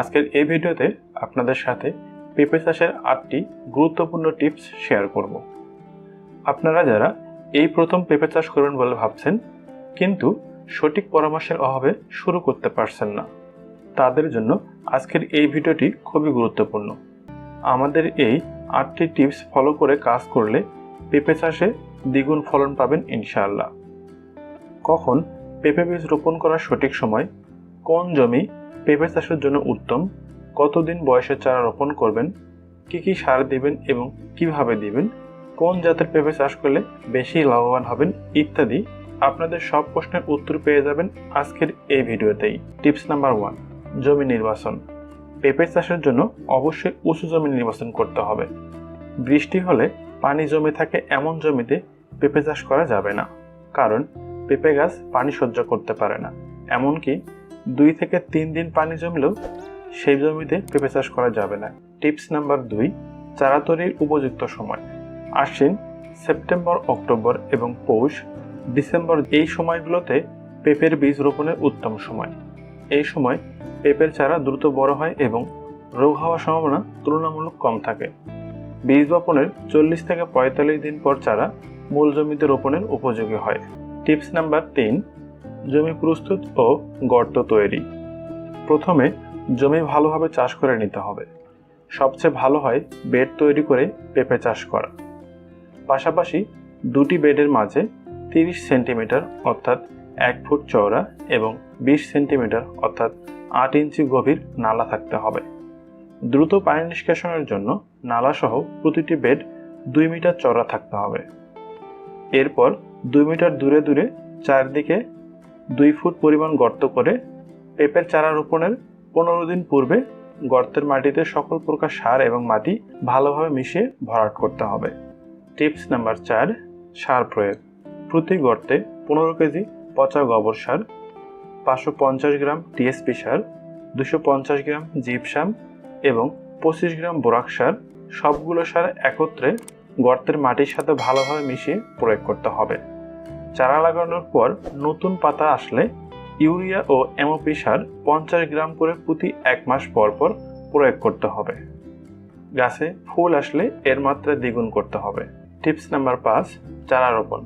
আজকের এই ভিডিওতে আপনাদের সাথে পেঁপে চাষের আটটি গুরুত্বপূর্ণ টিপস শেয়ার করব। আপনারা যারা এই প্রথম পেঁপে চাষ করবেন বলে ভাবছেন, কিন্তু সঠিক পরামর্শের অভাবে শুরু করতে পারছেন না, তাদের জন্য আজকের এই ভিডিওটি খুবই গুরুত্বপূর্ণ। আমাদের এই আটটি টিপস ফলো করে কাজ করলে পেঁপে চাষে দ্বিগুণ ফলন পাবেন ইনশাআল্লাহ। কখন পেঁপে বীজ রোপণ করার সঠিক সময়, কোন জমি পেঁপে চাষের জন্য উত্তম। কতদিন বয়সে চারা রোপণ করবেন? কি কি সার দিবেন এবং কীভাবে দিবেন? কোন জাতের পেঁপে চাষ করলে বেশি লাভবান হবেন ইত্যাদি আপনাদের সব প্রশ্নের উত্তর পেয়ে যাবেন আজকের এই ভিডিওতেই। টিপস নাম্বার ওয়ান, জমি নির্বাচন। পেঁপে চাষের জন্য অবশ্যই উঁচু জমি নির্বাচন করতে হবে। বৃষ্টি হলে পানি জমে থাকে এমন জমিতে পেঁপে চাষ করা যাবে না। কারণ পেঁপে গাছ পানি সহ্য করতে পারে না। এমনকি দুই থেকে তিন দিন পানি জমলেও সেই জমিতে পেঁপে চাষ করা যাবে না। টিপস নাম্বার দুই চারা তৈরির উপযুক্ত সময়। আশ্বিন, সেপ্টেম্বর, অক্টোবর এবং পৌষ, ডিসেম্বর এই সময়গুলোতে পেঁপের বীজ রোপণের উত্তম সময়। এই সময় পেঁপের চারা দ্রুত বড় হয় এবং রোগ হওয়ার সম্ভাবনা তুলনামূলক কম থাকে। বীজ বপনের চল্লিশ থেকে পঁয়তাল্লিশ দিন পর চারা মূল জমিতে রোপণের উপযোগী হয়। টিপস নাম্বার তিন জমি প্রস্তুত ও গর্ত তৈরি। প্রথমে জমি ভালোভাবে চাষ করে নিতে হবে। সবচেয়ে ভালো হয় বেড তৈরি করে পেঁপে চাষ করা। পাশাপাশি দুটি বেডের মাঝে তিরিশ সেন্টিমিটার অর্থাৎ এক ফুট চওড়া এবং বিশ সেন্টিমিটার অর্থাৎ আট ইঞ্চি গভীর নালা থাকতে হবে। দ্রুত পানি নিষ্কাশনের জন্য নালাসহ প্রতিটি বেড দুই মিটার চওড়া থাকতে হবে। এরপর দুই মিটার দূরে দূরে চারদিকে দুই ফুট পরিমাণ গর্ত করে পেঁপের চারা রোপণের পনেরো দিন পূর্বে গর্তের মাটিতে সকল প্রকার সার এবং মাটি ভালোভাবে মিশিয়ে ভরাট করতে হবে। টিপস নাম্বার চার, সার প্রয়োগ। প্রতি গর্তে পনেরো কেজি পচা গোবর সার, পাঁচশো পঞ্চাশ গ্রাম টিএসপি সার, দুশো পঞ্চাশ গ্রাম জিপসাম এবং পঁচিশ গ্রাম বোরাক সার, সবগুলো সার একত্রে গর্তের মাটির সাথে ভালোভাবে মিশিয়ে প্রয়োগ করতে হবে। চারা লাগানোর পর নতুন পাতা আসলে ইউরিয়া ও এমওপি সার পঞ্চাশ গ্রাম করে প্রতি এক মাস পর পর প্রয়োগ করতে হবে। গাছে ফুল আসলে এর মাত্রা দ্বিগুণ করতে হবে। টিপস নাম্বার পাঁচ, চারা রোপণ।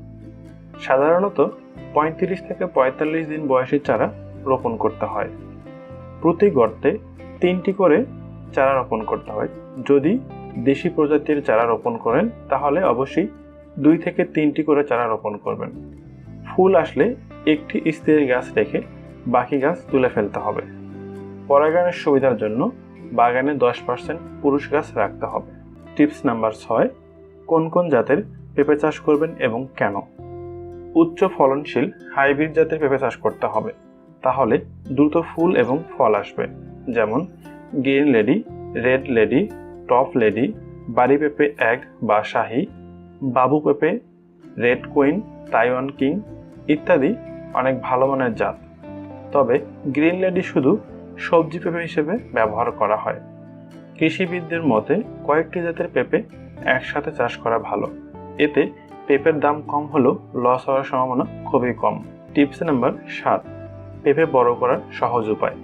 সাধারণত পঁয়ত্রিশ থেকে পঁয়তাল্লিশ দিন বয়সী চারা রোপণ করতে হয়। প্রতি গর্তে তিনটি করে চারা রোপণ করতে হয়। যদি দেশি প্রজাতির চারা রোপণ করেন, তাহলে অবশ্যই দুই থেকে তিনটি করে চারা রোপণ করবেন। ফুল আসলে একটি স্ত্রী গাছ রেখে বাকি গাছ তুলে ফেলতে হবে। পরাগায়নের সুবিধার জন্য বাগানে দশ পার্সেন্ট পুরুষ গাছ রাখতে হবে। টিপস নাম্বার ছয়, কোন কোন জাতের পেঁপে চাষ করবেন এবং কেন? উচ্চ ফলনশীল হাইব্রিড জাতের পেঁপে চাষ করতে হবে। তাহলে দ্রুত ফুল এবং ফল আসবে। যেমন green lady, red lady, top lady বাড়ি পেঁপে এক বা শাহি, বাবু পেঁপে, রেড কুইন, তাইওয়ান কিং ইত্যাদি অনেক ভালো মানের জাত। তবে গ্রিন লেডি শুধু সবজি পেঁপে হিসেবে ব্যবহার করা হয়। কৃষিবিদদের মতে কয়েকটি জাতের পেঁপে একসাথে চাষ করা ভালো। এতে পেঁপের দাম কম হলেও লস হওয়ার সম্ভাবনা খুবই কম। টিপস নাম্বার সাত, পেঁপে বড় করার সহজ উপায়।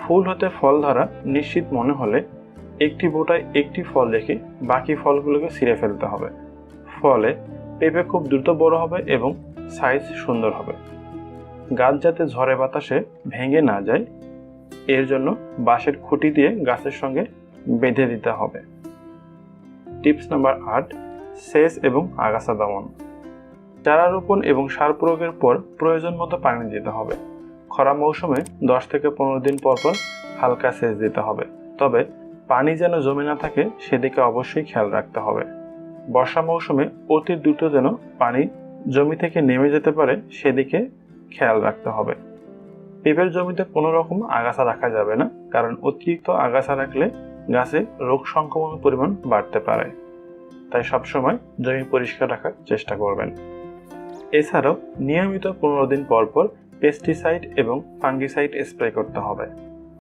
ফুল হতে ফল ধরা নিশ্চিত মনে হলে একটি বোটায় একটি ফল রেখে বাকি ফলগুলোকে ছিঁড়ে ফেলতে হবে। ফলে পেঁপে খুব দ্রুত বড় হবে এবং সাইজ সুন্দর হবে। গাছ যাতে ঝড়ে বাতাসে ভেঙে না যায়, এর জন্য বাঁশের খুঁটি দিয়ে গাছের সঙ্গে বেঁধে দিতে হবে। টিপস নাম্বার আট, সেচ এবং আগাছা দমন। চারা রোপণ এবং সার প্রয়োগের পর প্রয়োজন মতো পানি দিতে হবে। খরা মৌসুমে দশ থেকে পনেরো দিন পর পর হালকা সেচ দিতে হবে। তবে পানি যেন জমে না থাকে, সেদিকে অবশ্যই খেয়াল রাখতে হবে। বর্ষা মৌসুমে অতি দ্রুত যেন পানি জমি থেকে নেমে যেতে পারে, সেদিকে খেয়াল রাখতে হবে। পেঁপের জমিতে কোনো রকম আগাছা রাখা যাবে না, কারণ অতিরিক্ত আগাছা রাখলে গাছে রোগ সংক্রমণের পরিমাণ বাড়তে পারে। তাই সবসময় জমি পরিষ্কার রাখার চেষ্টা করবেন। এছাড়াও নিয়মিত পনেরো দিন পর পর পেস্টিসাইড এবং ফাঙ্গিসাইড স্প্রে করতে হবে।